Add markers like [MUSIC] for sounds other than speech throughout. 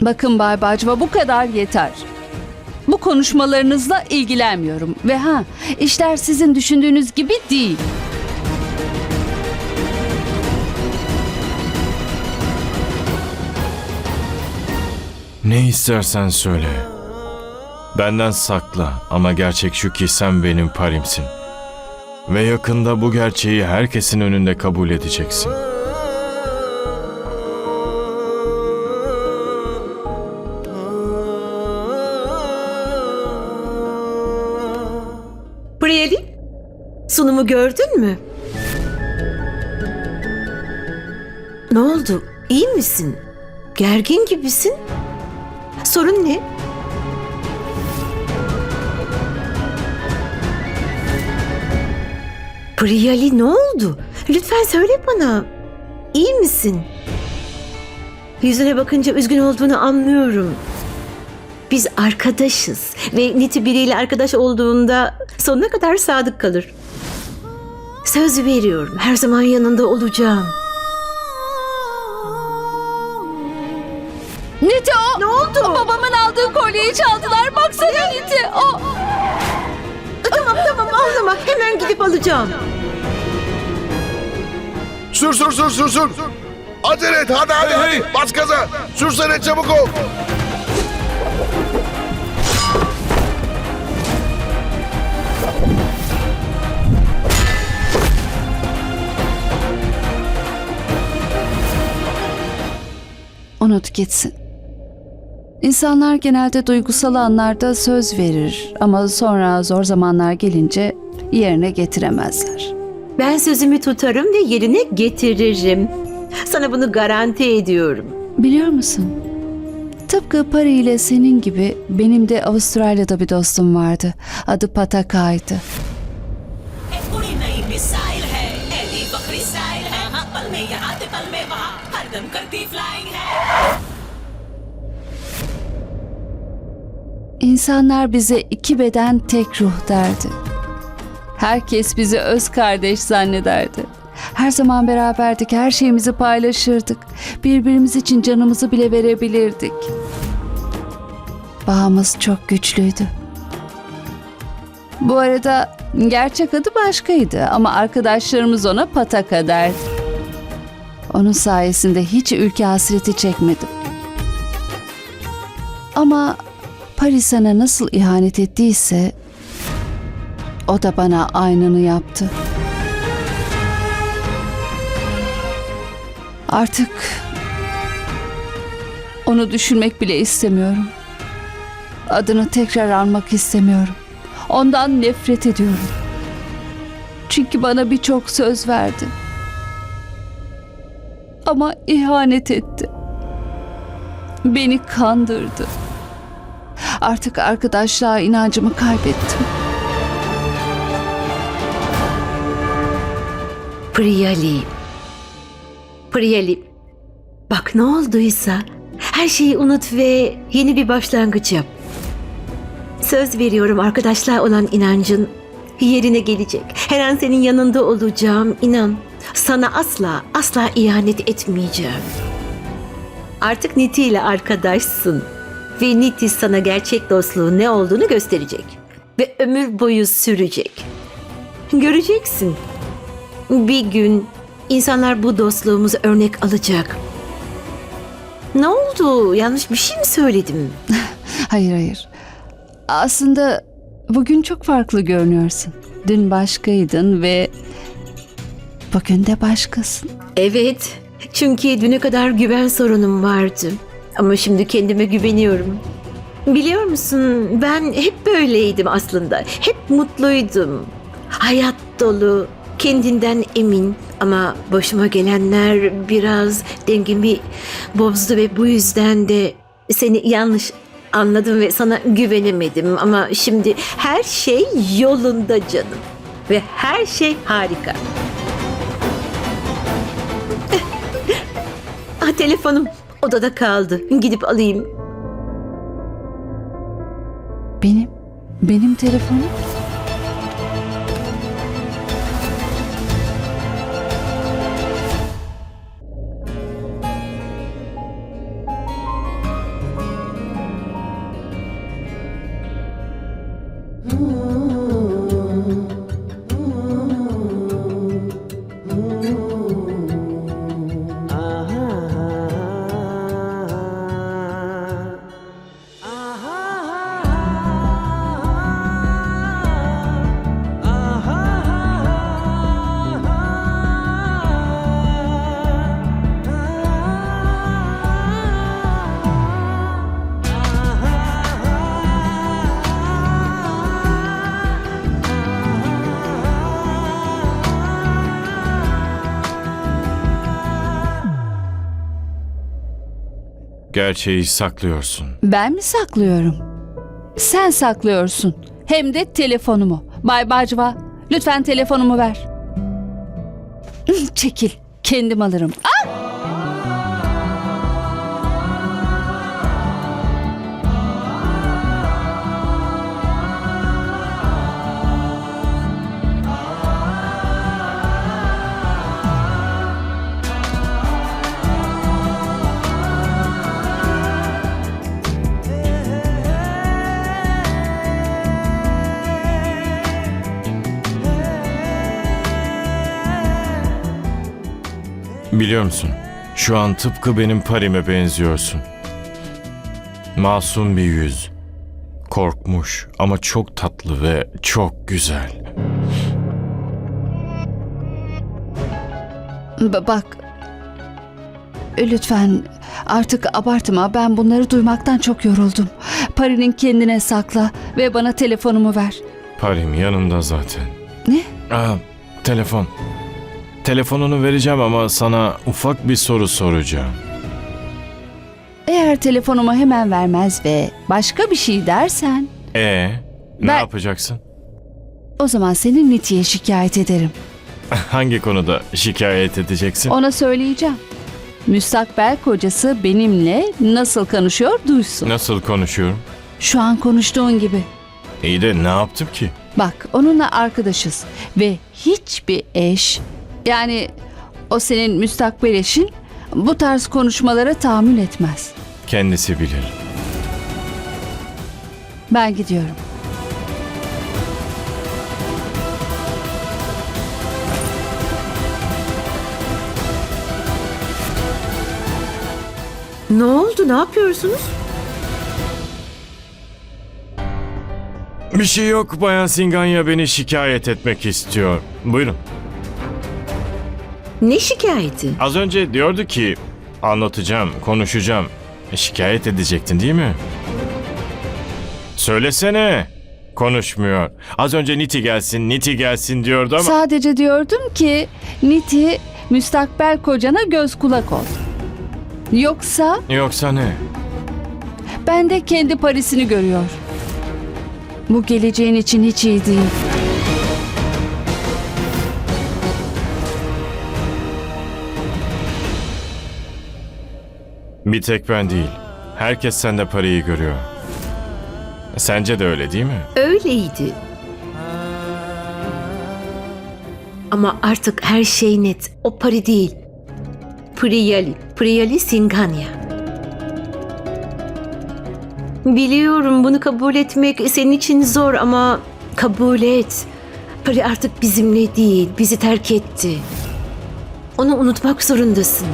Bakın Bay Bacva bu kadar yeter. Bu konuşmalarınızla ilgilenmiyorum. Ve ha işler sizin düşündüğünüz gibi değil. Ne istersen söyle. Benden sakla ama gerçek şu ki sen benim parimsin. Ve yakında bu gerçeği herkesin önünde kabul edeceksin. Sunumu gördün mü? Ne oldu? İyi misin? Gergin gibisin. Sorun ne? Priyali ne oldu? Lütfen söyle bana. İyi misin? Yüzüne bakınca üzgün olduğunu anlıyorum. Biz arkadaşız ve Niti biriyle arkadaş olduğunda sonuna kadar sadık kalır. Söz veriyorum her zaman yanında olacağım. Niti o! Ne oldu? Babamın aldığı kolyeyi çaldılar. Baksana Niti o! Tamam tamam ağlama hemen gidip alacağım. Sür sür sür sür sür. Acele et hadi hadi hadi. Bas gaza. Sürsene çabuk ol. Unut gitsin. İnsanlar genelde duygusal anlarda söz verir ama sonra zor zamanlar gelince yerine getiremezler. Ben sözümü tutarım ve yerine getiririm. Sana bunu garanti ediyorum. Biliyor musun? Tıpkı Pari ile senin gibi benim de Avustralya'da bir dostum vardı. Adı Pataka'ydı. वहाँ हरदम करती फ्लाइंग है İnsanlar bize iki beden tek ruh derdi. Herkes bizi öz kardeş zannederdi. Her zaman beraberdik, her şeyimizi paylaşırdık. Birbirimiz için canımızı bile verebilirdik. Bağımız çok güçlüydü. Bu arada gerçek adı başkaydı ama arkadaşlarımız ona Pataka derdi. Onun sayesinde hiç ülke hasreti çekmedim. Ama Paris sana nasıl ihanet ettiyse o da bana aynını yaptı. Artık onu düşünmek bile istemiyorum. Adını tekrar almak istemiyorum. Ondan nefret ediyorum. Çünkü bana birçok söz verdi. Ama ihanet etti. Beni kandırdı. Artık arkadaşlığa inancımı kaybettim. Priyali. Priyali. Bak ne olduysa her şeyi unut ve yeni bir başlangıç yap. Söz veriyorum arkadaşlar olan inancın yerine gelecek. Her an senin yanında olacağım inan. Sana asla asla ihanet etmeyeceğim. Artık Niti ile arkadaşsın. Ve Niti sana gerçek dostluğun ne olduğunu gösterecek. Ve ömür boyu sürecek. Göreceksin. Bir gün insanlar bu dostluğumuzu örnek alacak. Ne oldu? Yanlış bir şey mi söyledim? [LAUGHS] Hayır hayır. Aslında bugün çok farklı görünüyorsun. Dün başkaydın ve bugün de başkasın. Evet. Çünkü düne kadar güven sorunum vardı. Ama şimdi kendime güveniyorum. Biliyor musun ben hep böyleydim aslında. Hep mutluydum. Hayat dolu, kendinden emin. Ama başıma gelenler biraz dengemi bozdu ve bu yüzden de seni yanlış anladım ve sana güvenemedim. Ama şimdi her şey yolunda canım. Ve her şey harika. Telefonum odada kaldı. Gidip alayım. Benim, benim telefonum. Gerçeği saklıyorsun. Ben mi saklıyorum? Sen saklıyorsun. Hem de telefonumu. Bay Bacva, lütfen telefonumu ver. [LAUGHS] Çekil. Kendim alırım. Ah! Biliyor musun? Şu an tıpkı benim parime benziyorsun. Masum bir yüz. Korkmuş ama çok tatlı ve çok güzel. B- bak. Lütfen artık abartma. Ben bunları duymaktan çok yoruldum. Pari'nin kendine sakla ve bana telefonumu ver. Parim yanımda zaten. Ne? Aa, telefon. Telefonunu vereceğim ama sana ufak bir soru soracağım. Eğer telefonumu hemen vermez ve başka bir şey dersen E ne Ben- yapacaksın? o zaman seni Niti'ye şikayet ederim. [LAUGHS] Hangi konuda şikayet edeceksin? Ona söyleyeceğim. Müstakbel kocası benimle nasıl konuşuyor duysun. Nasıl konuşuyorum? Şu an konuştuğun gibi. İyi de ne yaptım ki? Bak onunla arkadaşız ve hiçbir eş yani o senin müstakbel eşin bu tarz konuşmalara tahammül etmez. Kendisi bilir. Ben gidiyorum. Ne oldu? Ne yapıyorsunuz? Bir şey yok Bayan Singanya beni şikayet etmek istiyor. Buyurun. Ne şikayeti? Az önce diyordu ki anlatacağım, konuşacağım. Şikayet edecektin değil mi? Söylesene. Konuşmuyor. Az önce Niti gelsin, Niti gelsin diyordu ama... Sadece diyordum ki Niti müstakbel kocana göz kulak ol. Yoksa Yoksa ne? ben de kendi Paris'ini görüyor. Bu geleceğin için hiç iyi değil. Bir tek ben değil. Herkes sende parayı görüyor. Sence de öyle değil mi? Öyleydi. Ama artık her şey net. O Pari değil. Priyali. Priyali Singhania. Biliyorum bunu kabul etmek senin için zor ama kabul et. Pari artık bizimle değil, bizi terk etti. Onu unutmak zorundasın.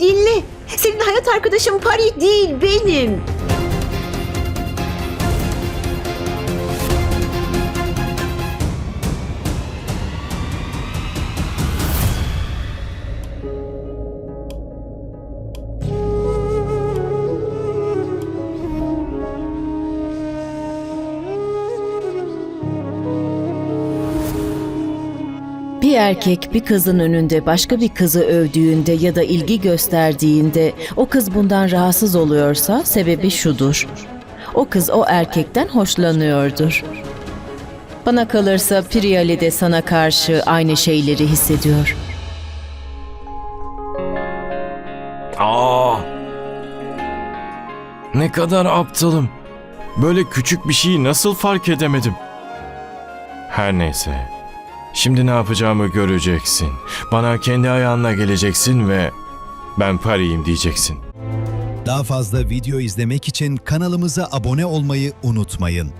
Dinle. Senin hayat arkadaşın Pari değil, benim. Bir erkek bir kızın önünde başka bir kızı övdüğünde ya da ilgi gösterdiğinde o kız bundan rahatsız oluyorsa sebebi şudur. O kız o erkekten hoşlanıyordur. Bana kalırsa Priyali de sana karşı aynı şeyleri hissediyor. Aa! Ne kadar aptalım. Böyle küçük bir şeyi nasıl fark edemedim? Her neyse. Şimdi ne yapacağımı göreceksin. Bana kendi ayağınla geleceksin ve ben parayım diyeceksin. Daha fazla video izlemek için kanalımıza abone olmayı unutmayın.